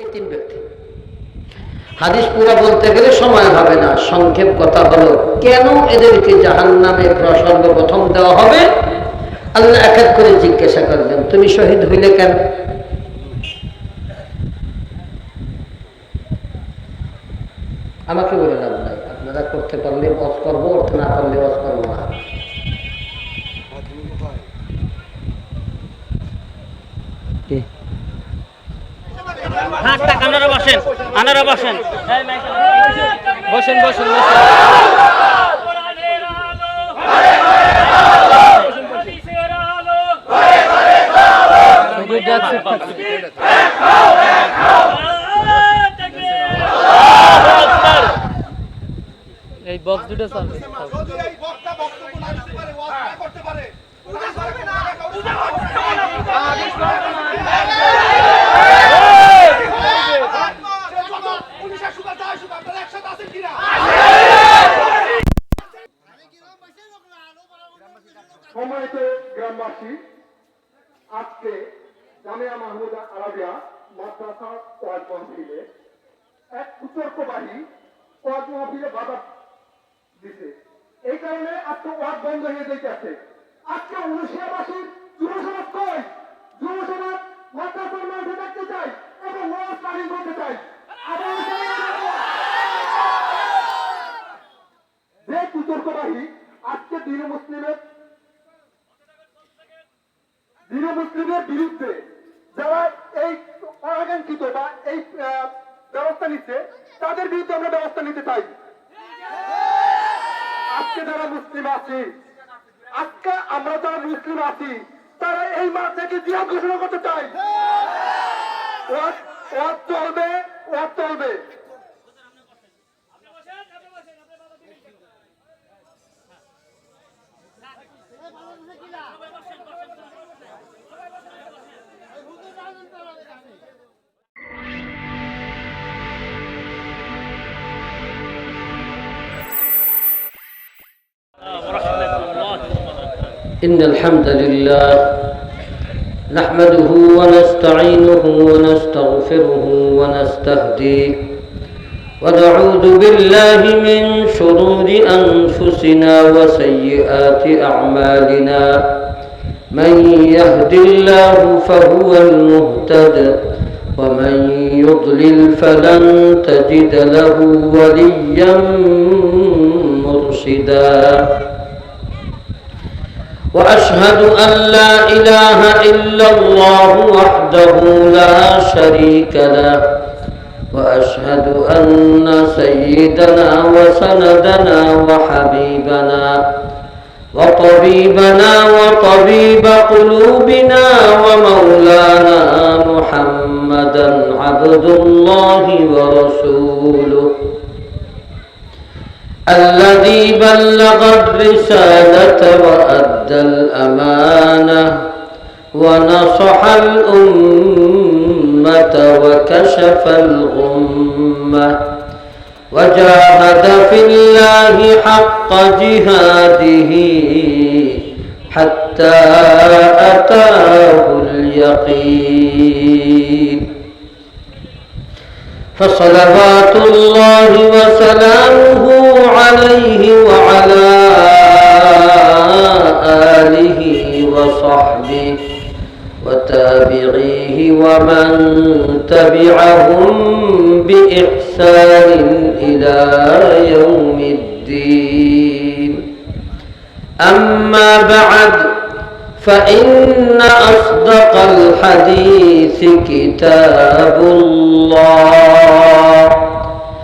এই তিন ব্যক্তি। হাদিস পুরা বলতে গেলে সময় হবে না, সংক্ষেপ কথা হলো, কেন এদেরকে জাহান নামে সর্বপ্রথম দেওয়া হবে? আল্লাহ এক এক করে জিজ্ঞাসা করবেন তুমি শহীদ হইলে কেন? আমাকে বলে লাভ নাই, আপনারা করতে পারলে বস করব করতে না পারলে বস করব না কি? থাক থাক আপনারা বসেন আপনারা বসেন। বসেন বসেন বসেন এই বক্স দুটো চলবে যদি এই বক্তা বক্তব্য না দিতে পারে, ওয়াজ না করতে পারে, পূজা করবে না, পূজা করবে না। সে যত পুলিশের সুখা যায় সুখা, আপনারা একসাথে আছেন কিনা? সম্মানিত গ্রামবাসী আজকে জামিয়া মাহমুদা আরাবিয়া মাদ্রাসা ওয়াজ মাহফিলে এক কুতর্কবাহী ওয়াজ মাহফিলে বাধা দিছে। এই কারণে আজকে ওয়াজ বন্ধ হয়ে যাইতেছে। আজকে উনশিয়াবাসীর যুব সমাজ কই যুব সমাজ মাদ্রাসার মাঠে দেখতে চাই এবং ওয়াজ তালিম করতে চাই যে কুতর্কবাহী আজকে দিন মুসলিমের দিন মুসলিমের বিরুদ্ধে যারা এই অনাকাঙ্ক্ষিত বা এই ব্যবস্থা নিচ্ছে তাদের বিরুদ্ধে আমরা ব্যবস্থা নিতে চাই। আজকে যারা মুসলিম আছি, আজকে আমরা যারা মুসলিম আছি, তারা এই মাস থেকে জিহাদ ঘোষণা করতে চাই চলবে চলবে। إن الحمد لله نحمده ونستعينه ونستغفره ونستهديه ونعوذ بالله من شرور أنفسنا وسيئات أعمالنا. من يهد الله فهو المهتد ومن يضلل فلن تجد له وليا مرشدا. وأشهد أن لا إله إلا الله وحده لا شريك له. وأشهد أن سيدنا وسندنا وحبيبنا وطبيبنا وطبيب قلوبنا ومولانا محمدا عبد الله ورسوله. الذي بلغ الرسالة وأدى الأمانة ونصح الأمة وكشف الغمة وجاهد في الله حق جهاده حتى أتاه اليقين. فصلوات الله وسلامه عليه وعلى آله وصحبه وتابعيه ومن تبعهم بإحسان إلى يوم الدين. أما بعد فإن أصدق الحديث كتاب الله.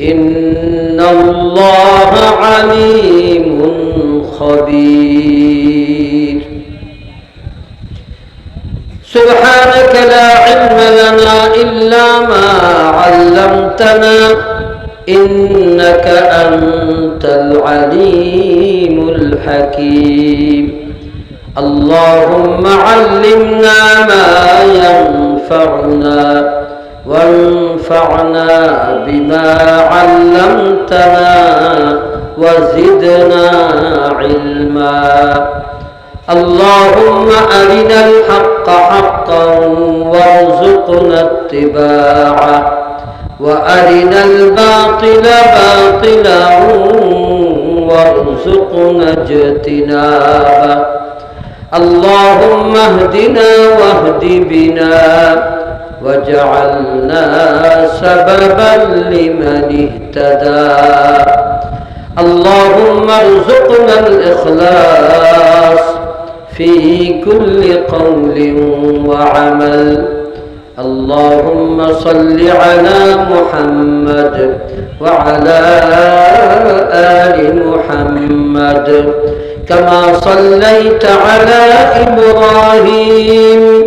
إن الله عليم خبير سبحانك لا علم لنا إلا ما علمتنا إنك أنت العليم الحكيم اللهم علمنا ما ينفعنا وانفعنا بما علمتنا وزدنا علما. اللهم أرنا الحق حقا وارزقنا اتباعه وأرنا الباطل باطلا وارزقنا اجتنابه. اللهم اهدنا واهد بنا واجعلنا سببا لمن اهتدى. اللهم ارزقنا الإخلاص في كل قول وعمل. اللهم صل على محمد وعلى آل محمد. كما صليت على إبراهيم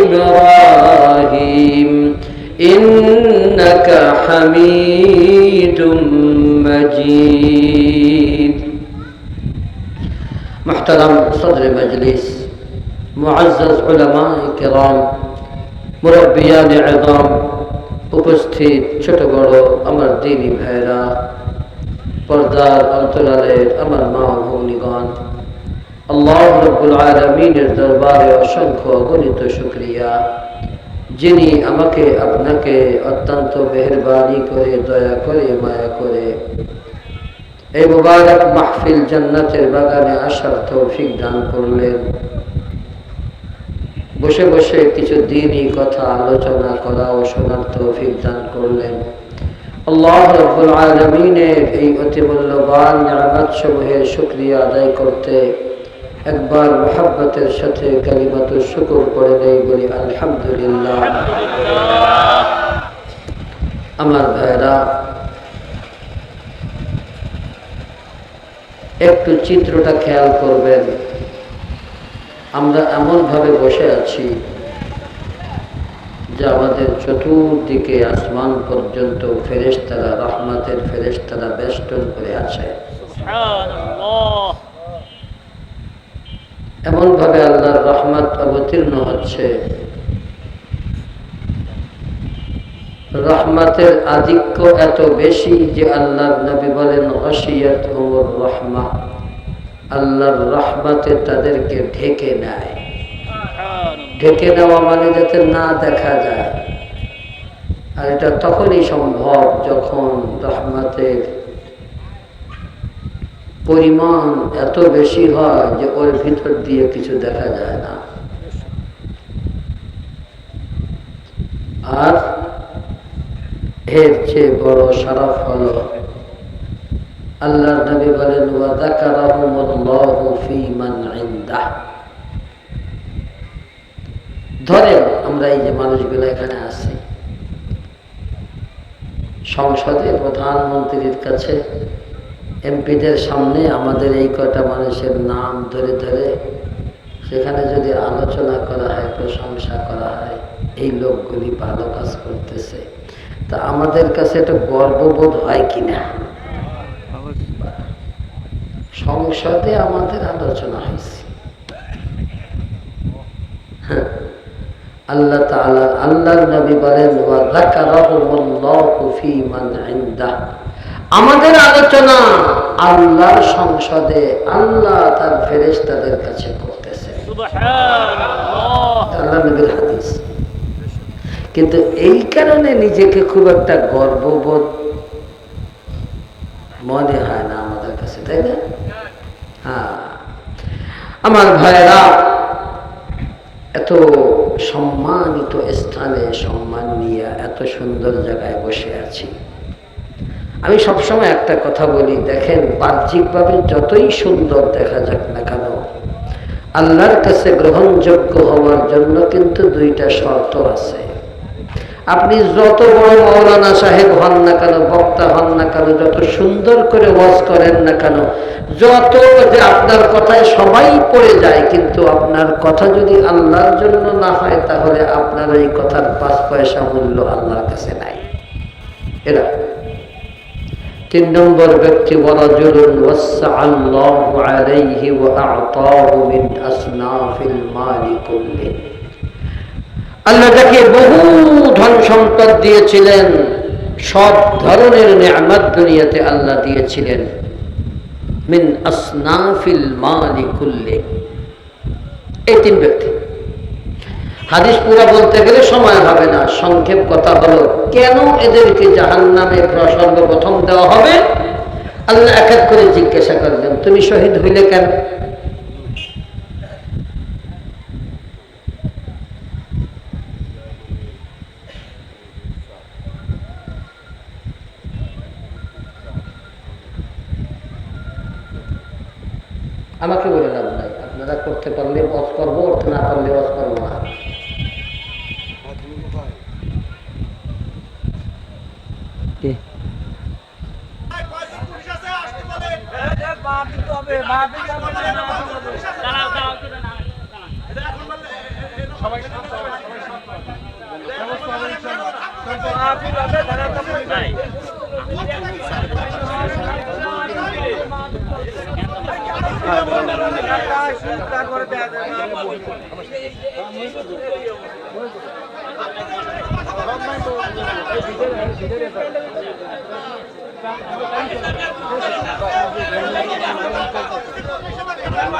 إبراهيم إنك حميد مجيد محترم صدر مجلس معزز علماء کرام মুরব্বিয়ান আদম উপস্থিত ছোট বড় আমার দিনী ভাইরা পর্দার অন্তরালের আমার মা ভগ্নিগণ আল্লাহ রব্বুল আলমিনের দরবারে অসংখ্য শুক্রিয়া। যিনি আমাকে আপনাকে অত্যন্ত মেহরবানি করে, দয়া করে, মায়া করে এই মুবারক মাহফিল জান্নাতের বাগানে আসার তৌফিক দান করলেন। বসে বসে কিছু দিনই কথা, আলোচনা করা ও শোনার তৌফিক দান করলেন। আল্লাহ রব্বুল আলমিনের এই অতি মূল্যবান নিয়ামত সমূহের শুক্রিয়া আদায় করতে একবার মোহাব্বতের সাথে কালিমাত শুকুর করে নেই বলি আলহামদুলিল্লাহ। আমার ভাইরা একটু চিত্রটা খেয়াল করবেন। আমরা এমনভাবে বসে আছি যে আমাদের চতুর্দিকে আসমান পর্যন্ত ফেরেশতারা, রহমতের ফেরেশতারা বেষ্টন করে আছে। এমনভাবে আল্লাহর রহমত অবতীর্ণ হচ্ছে। রহমতের আধিক্য এত বেশি যে আল্লাহর নবী বলেন হসিয়ত ওমর রহমা। আল্লাহর রহমতে তাদেরকে ঢেকে নেয়। ঢেকে নেওয়া মানে যাতে না দেখা যায়। আর এটা তখনই সম্ভব যখন রহমতের পরিমাণ এত বেশি হয় যে ওর ভিতর দিয়ে কিছু দেখা যায় না। আর এর চেয়ে বড় সারাফ হলো আল্লাহ নবী বলেন ধরেন আমরা এই যে মানুষগুলো এখানে আছি। সংসদে প্রধানমন্ত্রীর কাছে এমপিদের সামনে আমাদের এই কয়টা মানুষের নাম ধরে ধরে সেখানে যদি আলোচনা করা হয়, প্রশংসা করা হয়, এই লোকগুলি ভালো কাজ করতেছে। তা আমাদের কাছে এটা গর্ববোধ হয় কিনা? সংসদে আমাদের আলোচনা হয়েছে। হ্যাঁ। আল্লাহ তাআলা, আল্লাহর নবী বলেন, ওয়া যাকারাহুমুল্লাহু ফী মান ইনদাহ। আমাদের আলোচনা আল্লাহর সংসদে আল্লাহ তার কাছে সুবহানাল্লাহ। আল্লাহ নবীর হাদিস। কিন্তু এই কারণে নিজেকে খুব একটা গর্ববোধ মনে হয় না আমাদের কাছে তাই না? হ্যাঁ। আমার ভাইরা এত সম্মানিত স্থানে সম্মান নিয়ে এত সুন্দর জায়গায় বসে আছি। আমি সবসময় একটা কথা বলি, দেখেন, বাহ্যিকভাবে যতই সুন্দর দেখা যাক না কেন, আল্লাহর কাছে গ্রহণযোগ্য হওয়ার জন্য কিন্তু দুইটা শর্ত আছে। আপনি যত বড় মৌলানা সাহেব হন না কেন, বক্তা হন না কেন, যত সুন্দর করে ওয়াজ করেন না কেন, যত যে আপনার কথায় সবাই পড়ে যায়, কিন্তু আপনার কথা যদি আল্লাহর জন্য না হয়, তাহলে আপনার এই কথার পাঁচ পয়সা মূল্য আল্লাহর কাছে নাই। এরা তিন নম্বর ব্যক্তি আল্লাহ তাকে বহু ধন সম্পদ দিয়েছিলেন, সব ধরনের নিয়ামত দুনিয়াতে আল্লাহ দিয়েছিলেন। মিন আসনাফিল মালি এই তিন ব্যক্তি। হাদিস পুরা বলতে গেলে সময় হবে না। সংক্ষেপ কথা হলো, কেন এদেরকে জাহান নামে সর্বপ্রথম দেওয়া হবে? আল্লাহ এক এক করে জিজ্ঞাসা করলেন, তুমি শহীদ হইলে কেন? আমাকে বলে লাভ নাই। আপনারা করতে পারলে বস করব করতে না পারলে বস করব না পুলিশ আছে আসতে বলে দাঁড়াও। ভাই,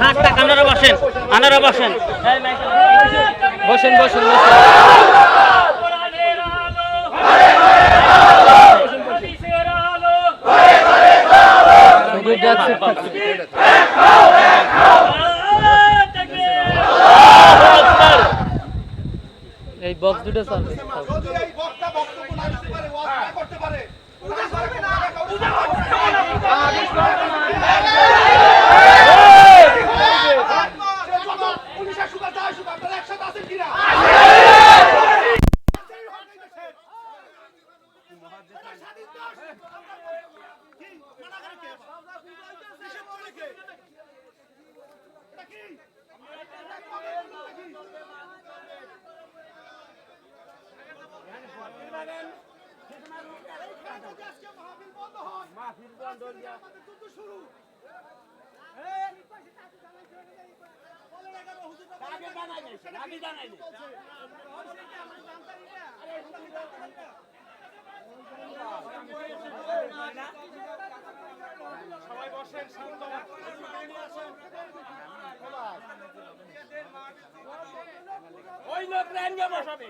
থাক থাক আপনারা বসেন আপনারা বসেন। বসেন বসেন এই বক্স দুটো চলবে। পারে করতে পারে। উঠে পারবে না উঠে পারবে না পুলিশের সুখা যায় সুখা আপনারা একসাথে আছেন কিনা মাহফিল বন্ধ হয় আমাদের যুদ্ধ শুরু আগে জানাই সবাই বসেন শান্ত ওই লোক রেঞ্জে বসাবে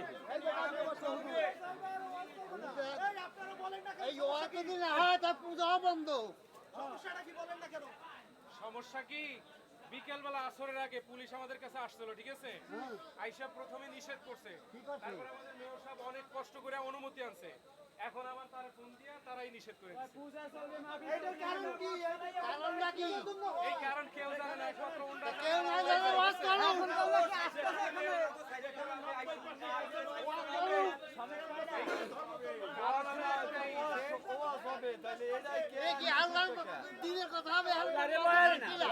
এই ওয়াকে দিন হয় তা পূজা বন্ধ। সমস্যাটা কি বলেন না কেন? সমস্যা কি? বিকেল বেলা আসরের আগে পুলিশ আমাদের কাছে আসছিল ঠিক আছে? আইসা প্রথমে নিষেধ করছে। তারপরে আমাদের মেয়র সাহেব অনেক কষ্ট করে অনুমতি আনছে। এখন আবার তারা ফোন দিয়া তারাই নিষেধ করে এই কারণ কেউ জানে না একমাত্র ওনারা জানে। কেউ না জানে ওয়াজ করো কারণ আমরা একটাই যে এ কি আল্লাহর দিনের কথা হবে আচ্ছা আচ্ছা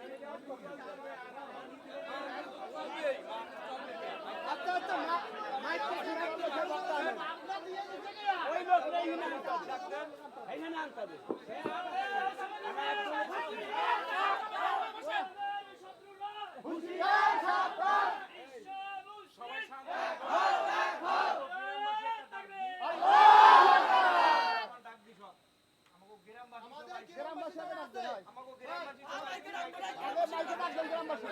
মাইক ওই লোক নেই না এখানে আনতে হবে সবাই শান্ত আমাদের গ্রামবাসী আগে ডাকতে হয় আগে মাইকে ডাকবেন গ্রামবাসী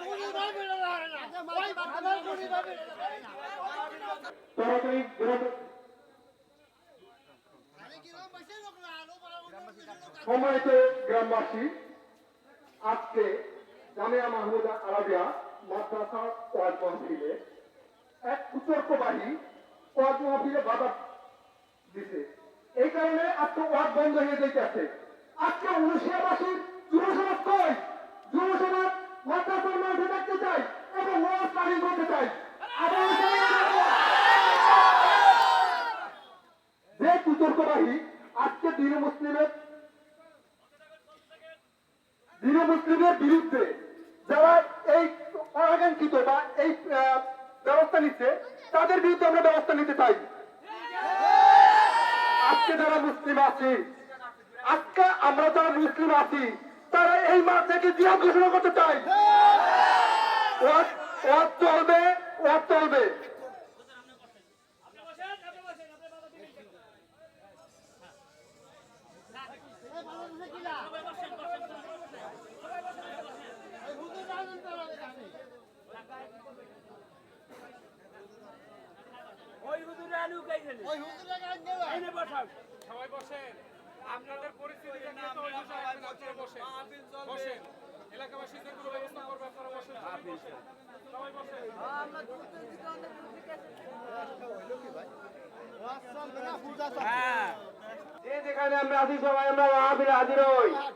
পরিবার বেড়ে দাঁড়ায় না আগে পরিবার বেড়ে দাঁড়ায় না তাড়াতাড়ি গ্রাম আরে গ্রামবাসী লোক না আরও বড় বড় সম্মানিত গ্রামবাসী, আজকে জামিয়া মাহমুদা আরাবিয়া মাদ্রাসা ওয়াজ মহফিলে এক কুতর্কবাহী ওয়াজ মহফিলে বাধা দিছে। এই কারণে আজকে ওয়াজ বন্ধ হয়ে যেতে আছে আজকে উনশিয়াবাসীর যুব সমাজ কই যুব সমাজ মাদ্রাসার মাঠে দেখতে চাই এবং ওয়াজ বাহির করতে চাই আবার যে কুতর্কবাহী আজকে দিন মুসলিমের দিন মুসলিমের বিরুদ্ধে যারা এই অনাকাঙ্ক্ষিত বা এই আহ, ব্যবস্থা নিচ্ছে তাদের বিরুদ্ধে আমরা ব্যবস্থা নিতে চাই আজকে যারা মুসলিম আছি আজকে আমরা যারা মুসলিম আছি তারা এই মাস থেকে জিহাদ ঘোষণা করতে চাই ওয়াজ ওয়াজ চলবে ওয়াজ চলবে এই বাংলাদেশে কি না? এই হুজুর রাজন করা যাবে। ওই হুজুরে আলু খাইছেন ওই হুজুরের গান গেলে এনে বসাও সবাই বসেন। আপনাদের পরিস্থিতি দেখলে তো ওই বিষয়ে আপনারা বসেন। বসেন। এলাকাবাসী কোনো ব্যবস্থা করবে আপনারা বসেন। সবাই বসেন। বসেন। ওয়াজ চলবে না পূজা হ্যাঁ। যে যেখানে আমরা আছি সবাই আমরা মাহফিলে হাজির হই। হ্যাঁ,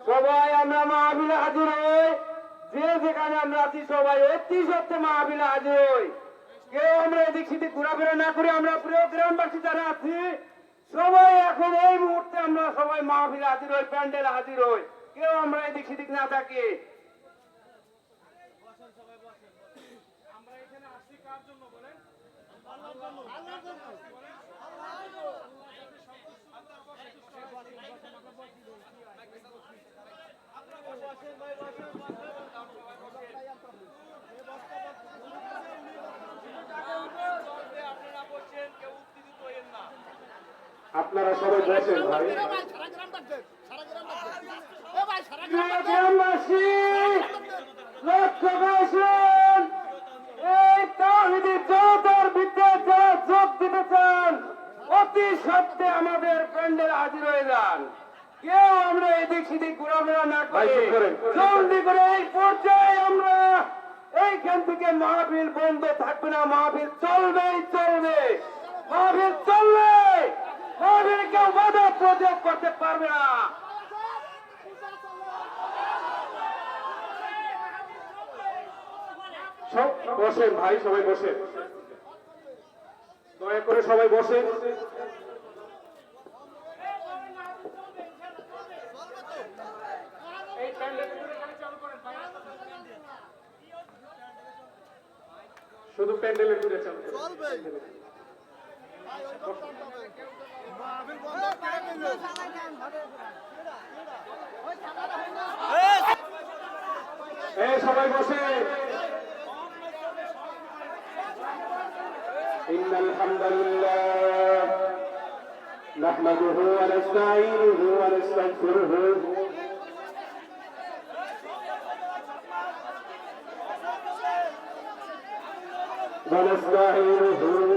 সবাই। আমরা মাহফিলে হাজির হই। যে যেখানে আমরা আছি সবাই অতি সত্ত্বে মাহফিলে হাজির হই। কেউ আমরা এদিক সেদিক ঘোরাফেরা না করে আমরা প্রিয় গ্রামবাসী যারা আছি, সবাই এখন এই মুহূর্তে আমরা সবাই মাহফিলে হাজির হই, প্যান্ডেল হাজির হই। কেউ আমরা এদিক সেদিক না থাকি জন্য বলেন আল্লাহর জন্য আপনারা সবাই বসেন ভাই। গ্রামবাসী লক্ষ্য এই তাহিদি বিদ্যে যোগ দিতে চান অতি আমাদের প্যান্ডেল হাজির হয়ে যান। কেউ আমরা এদিক সেদিক ঘোরাফেরা না করে। জলদি করে এই পর্যায়ে আমরা এইখান থেকে মাহফিল বন্ধ থাকবে না মাহফিল চলবেই চলবে মাহফিল চলবে। কেউ বাধা প্রযোগ করতে পারবে না। বসেন ভাই সবাই বসেন দয়া করে সবাই বসেন শুধু প্যান্ডেলের দূরে চালু। চলবে। ভাই ওই কথা হবে মাহফিল বন্ধ করে দিল ওই সাদাটা হয় না এই সবাই বসে إن الحمد لله نحمده ونستعينه ونستغفره ونستعينه